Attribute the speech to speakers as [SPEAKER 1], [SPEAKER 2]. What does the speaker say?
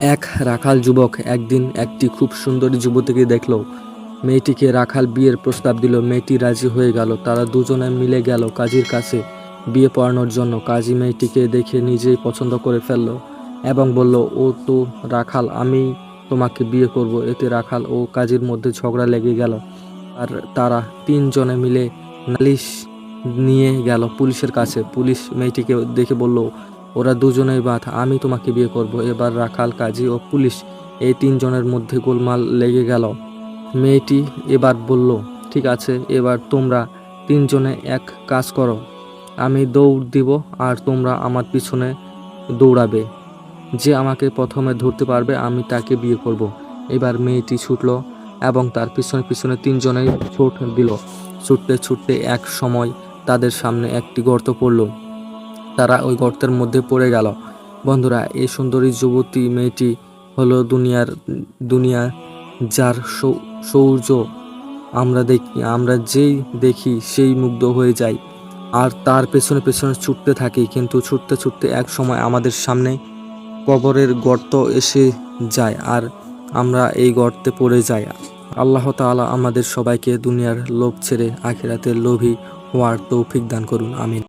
[SPEAKER 1] এক রাখাল যুবক একদিন একটি খুব সুন্দরী যুবতীকে দেখল। মেয়েটিকে রাখাল বিয়ের প্রস্তাব দিল। মেয়েটি রাজি হয়ে গেল। তারা দুজনে মিলে গেল কাজীর কাছে বিয়ে পড়ানোর জন্য। কাজী মেয়েটিকে দেখে নিজেই পছন্দ করে ফেলল এবং বলল, ও তো রাখাল, আমি তোমাকে বিয়ে করব। এতে রাখাল ও কাজীর মধ্যে ঝগড়া লেগে গেল আর তারা তিনজনে মিলে নালিশ নিয়ে গেল পুলিশের কাছে। পুলিশ মেয়েটিকে দেখে বলল ওরা দুজনেই বাদ আমি তোমাকে বিয়ে করব। এবার রাখাল, কাজী ও পুলিশ এই তিনজনের মধ্যে গোলমাল লেগে গেল। মেয়েটি এবার বলল, ঠিক আছে, এবার তোমরা তিনজনে এক কাজ করো। আমি দৌড় দিব আর তোমরা আমার পিছনে দৌড়াবে। যে আমাকে প্রথমে ধরতে পারবে, আমি তাকে বিয়ে করব। এবার মেয়েটি ছুটলো এবং তার পিছনে পিছনে তিনজনেই ছুট দিল। ছুটতে ছুটতে এক সময় তাদের সামনে একটি গর্ত পড়ল। তারা ওই গর্তের মধ্যে পড়ে গেল। বন্ধুরা, এই সুন্দরী যুবতী মেয়েটি হলো দুনিয়ার, দুনিয়া যার সৌর্য। আমরা দেখি, আমরা যেই দেখি সেই মুগ্ধ হয়ে যাই। আর তার পেছনে পেছনে ছুটতে থাকি, কিন্তু ছুটতে ছুটতে এক সময় আমাদের সামনে কবরের গর্ত এসে যায় আর আমরা এই গর্তে পড়ে যাই। আল্লাহ তাআলা আমাদের সবাইকে দুনিয়ার লোভ ছেড়ে আখিরাতের লোভী হওয়ার তৌফিক দান করুন, আমিন।